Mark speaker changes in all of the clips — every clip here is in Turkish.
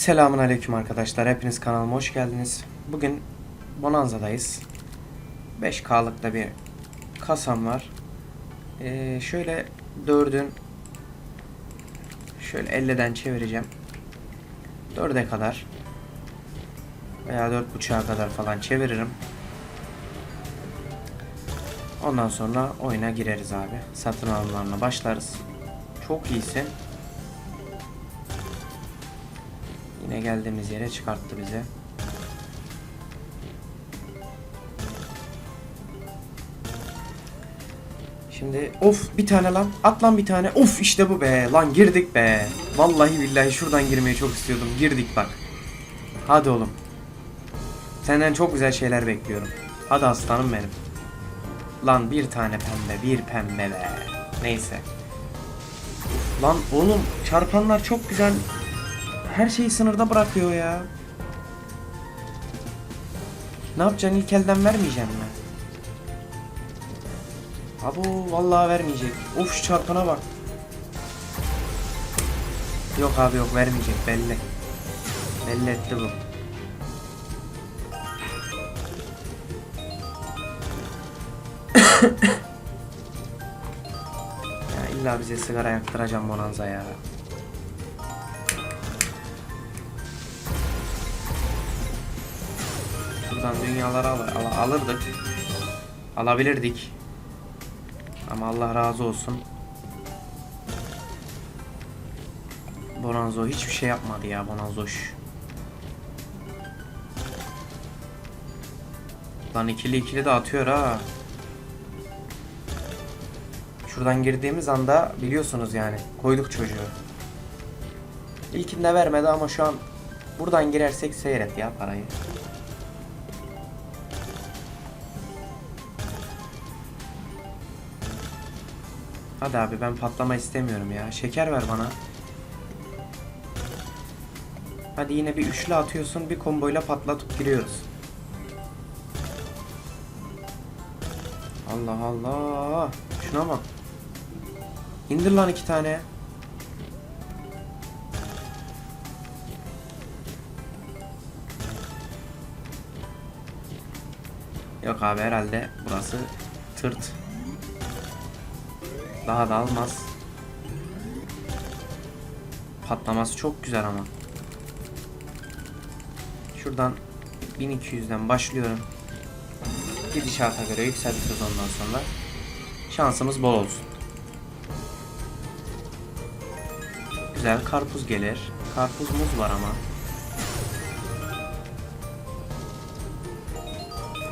Speaker 1: Selamun Aleyküm arkadaşlar. Hepiniz kanalıma hoş geldiniz. Bugün Bonanza'dayız. 5K'lık da bir kasam var. Ee, şöyle 4'ün şöyle 50'den çevireceğim. 4'e kadar veya 4.5'a kadar falan çeviririm. Ondan sonra oyuna gireriz abi. Satın alımlarına başlarız. Çok iyisin. Yine geldiğimiz yere çıkarttı bizi. Şimdi of bir tane lan. At lan bir tane. Of işte bu be. Lan girdik be. Vallahi billahi şuradan girmeyi çok istiyordum. Girdik bak. Hadi oğlum. Senden çok güzel şeyler bekliyorum. Hadi aslanım benim. Lan bir tane pembe, bir pembe be. Neyse. Lan oğlum çarpanlar çok güzel. Her şeyi sınırda bırakıyor ya. Ne yapacaksın ilk elden vermeyeceğim mi? Abo vallahi vermeyecek. Of şu çarpana bak. Yok abi yok vermeyecek belli. Belli etti bu. ya illa bize sigara yaktıracağım Bonanza ya. Buradan dünyaları al al- alırdık. Alabilirdik. Ama Allah razı olsun. Bonanzo hiçbir şey yapmadı ya Bonanzoş. Lan ikili ikili de atıyor ha. Şuradan girdiğimiz anda biliyorsunuz yani koyduk çocuğu. İlkinde vermedi ama şu an buradan girersek seyret ya parayı. Hadi abi ben patlama istemiyorum ya. Şeker ver bana. Hadi yine bir üçlü atıyorsun bir komboyla patlatıp giriyoruz. Allah Allah. Şuna bak. İndir lan iki tane. Yok abi herhalde burası tırt. Daha da almaz. Patlaması çok güzel ama. Şuradan 1200'den başlıyorum. Gidişata göre yükseltiyoruz ondan sonra. Şansımız bol olsun. Güzel karpuz gelir. Karpuz muz var ama.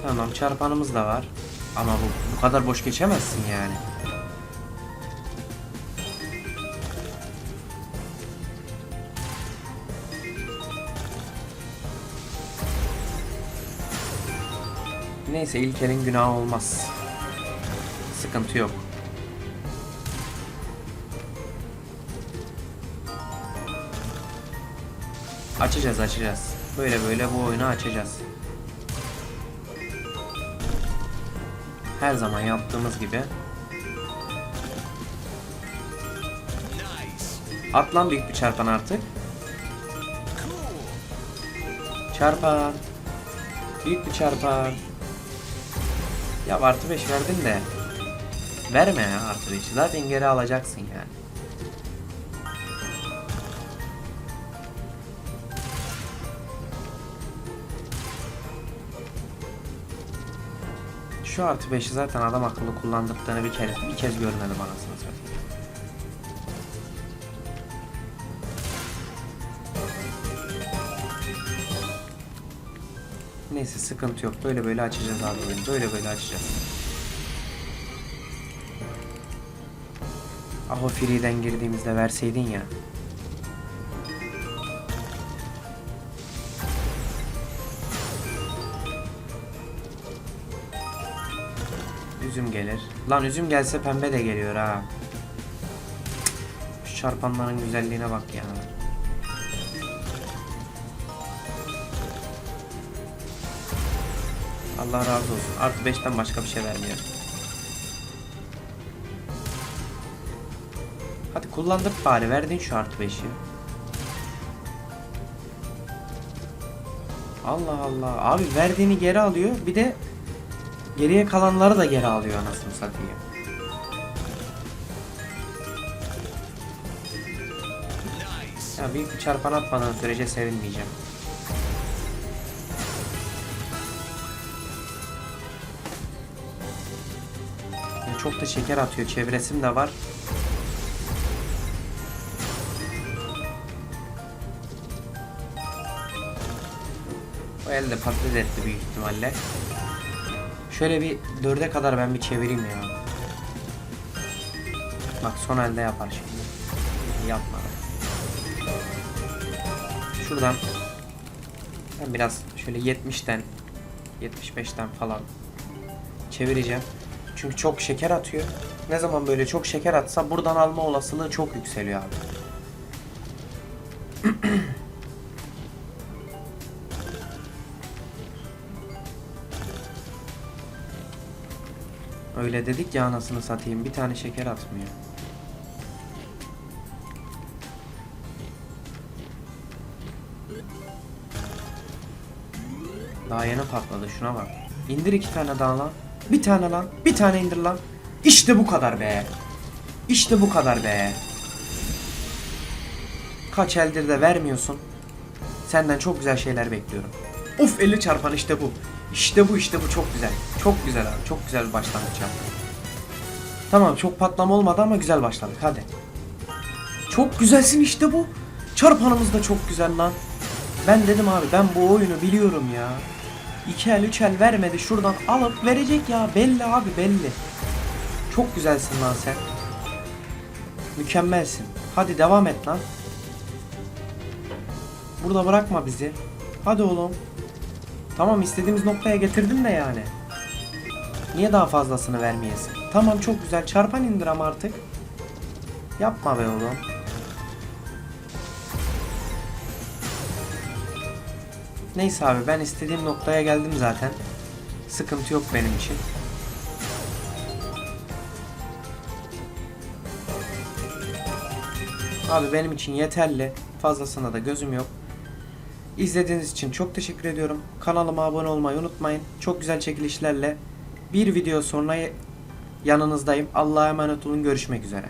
Speaker 1: Tamam çarpanımız da var. Ama bu, bu kadar boş geçemezsin yani. Neyse İlker'in günahı olmaz. Sıkıntı yok. Açacağız açacağız. Böyle böyle bu oyunu açacağız. Her zaman yaptığımız gibi. At lan büyük bir çarpan artık. Çarpan. Büyük bir çarpan. Ya artı 5 verdin de. Verme ya artı 5'i. Zaten geri alacaksın yani. Şu artı 5'i zaten adam akıllı kullandırdığını bir kere bir kez görmedim anasını satayım. Neyse sıkıntı yok. Böyle böyle açacağız abi oyunu. Böyle böyle açacağız. Ah o free'den girdiğimizde verseydin ya. Üzüm gelir. Lan üzüm gelse pembe de geliyor ha. Şu çarpanların güzelliğine bak ya. Allah razı olsun. Artı 5'ten başka bir şey vermiyor. Hadi kullandık bari. Verdin şu artı 5'i. Allah Allah. Abi verdiğini geri alıyor. Bir de geriye kalanları da geri alıyor anasını satayım. Ya büyük bir çarpan atmadan sürece sevinmeyeceğim. Çok da şeker atıyor. Çevresim de var. O elde patates etti büyük ihtimalle. Şöyle bir dörde kadar ben bir çevireyim ya. Bak son elde yapar şimdi. Yapma. Şuradan ben biraz şöyle 70'ten 75'ten falan çevireceğim. Çünkü çok şeker atıyor. Ne zaman böyle çok şeker atsa buradan alma olasılığı çok yükseliyor abi. Öyle dedik ya anasını satayım bir tane şeker atmıyor. Daha yeni patladı şuna bak. İndir iki tane daha lan. Bir tane lan. Bir tane indir lan. İşte bu kadar be. İşte bu kadar be. Kaç eldir de vermiyorsun. Senden çok güzel şeyler bekliyorum. Uf 50 çarpan işte bu. İşte bu işte bu çok güzel. Çok güzel abi. Çok güzel bir başlangıç yaptın. Tamam çok patlama olmadı ama güzel başladık hadi. Çok güzelsin işte bu. Çarpanımız da çok güzel lan. Ben dedim abi ben bu oyunu biliyorum ya. 2 el 3 el vermedi şuradan alıp verecek ya belli abi belli. Çok güzelsin lan sen. Mükemmelsin. Hadi devam et lan. Burada bırakma bizi. Hadi oğlum. Tamam istediğimiz noktaya getirdin de yani. Niye daha fazlasını vermeyesin? Tamam çok güzel çarpan indir ama artık. Yapma be oğlum. Neyse abi ben istediğim noktaya geldim zaten. Sıkıntı yok benim için. Abi benim için yeterli. Fazlasına da gözüm yok. İzlediğiniz için çok teşekkür ediyorum. Kanalıma abone olmayı unutmayın. Çok güzel çekilişlerle bir video sonra yanınızdayım. Allah'a emanet olun. Görüşmek üzere.